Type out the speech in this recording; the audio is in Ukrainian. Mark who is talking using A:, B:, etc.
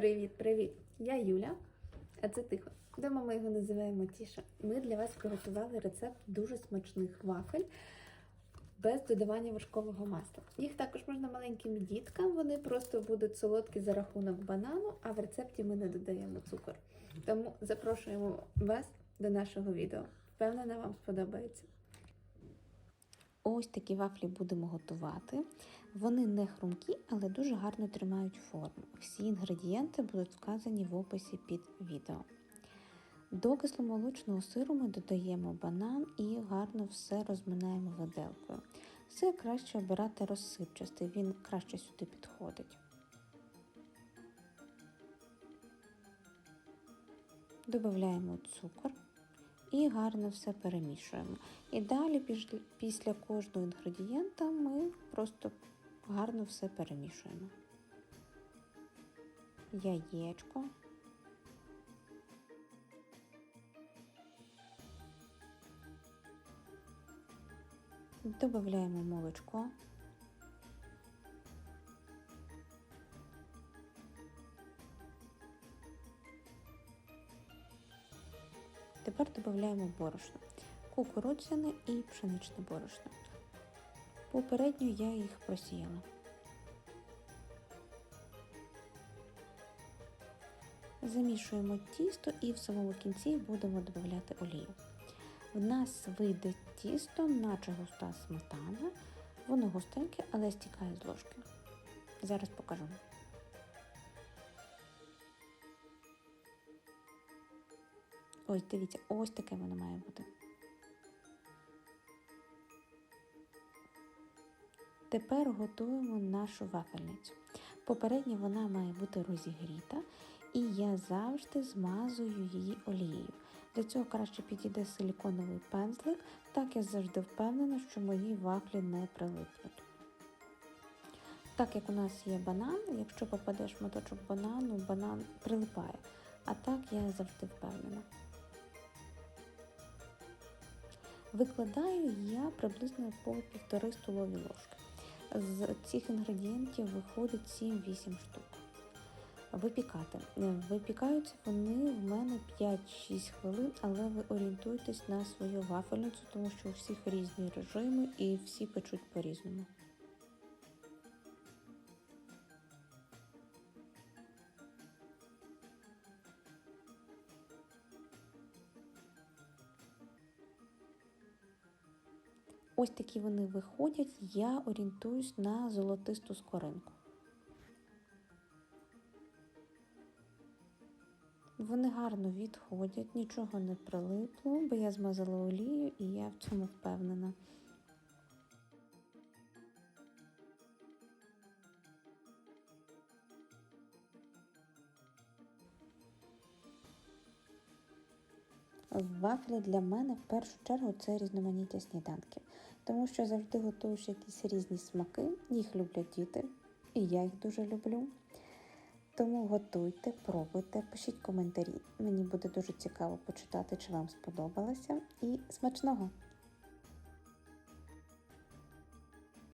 A: Привіт-привіт! Я Юля, а це тихо. Дома ми його називаємо Тіша. Ми для вас приготували рецепт дуже смачних вафель без додавання вершкового масла. Їх також можна маленьким діткам, вони просто будуть солодкі за рахунок банану, а в рецепті ми не додаємо цукор. Тому запрошуємо вас до нашого відео. Впевнена, вам сподобається. Ось такі вафлі будемо готувати. Вони не хрумкі, але дуже гарно тримають форму. Всі інгредієнти будуть вказані в описі під відео. До кисломолочного сиру ми додаємо банан і гарно все розминаємо виделкою. Сир краще обирати розсипчастий, він краще сюди підходить. Додаємо цукор і гарно все перемішуємо. І далі після кожного інгредієнта ми просто гарно все перемішуємо. Яєчко. Додаємо молочко. Тепер додаємо борошно, кукурудзяне і пшеничне борошно. Попередньо я їх просіяла. Замішуємо тісто і в самому кінці будемо додати олію. В нас вийде тісто, наче густа сметана. Воно густеньке, але стікає з ложки. Зараз покажу. Ось, дивіться, ось таке воно має бути. Тепер готуємо нашу вафельницю. Попередньо вона має бути розігріта, і я завжди змазую її олією. Для цього краще підійде силіконовий пензлик, так я завжди впевнена, що мої вафлі не прилипнуть. Так як у нас є банан, якщо попадеш моточок банану, банан прилипає. А так я завжди впевнена. Викладаю я приблизно по півтори столові ложки. З цих інгредієнтів виходить 7-8 штук. Випікати. Випікаються вони в мене 5-6 хвилин, але ви орієнтуйтесь на свою вафельницю, тому що у всіх різні режими і всі печуть по-різному. Ось такі вони виходять, я орієнтуюсь на золотисту скоринку. Вони гарно відходять, нічого не прилипло, бо я змазала олію і я в цьому впевнена. Вафлі для мене в першу чергу це різноманіття сніданків, тому що завжди готуєш якісь різні смаки, їх люблять діти, і я їх дуже люблю. Тому готуйте, пробуйте, пишіть коментарі. Мені буде дуже цікаво почитати, чи вам сподобалося. І смачного!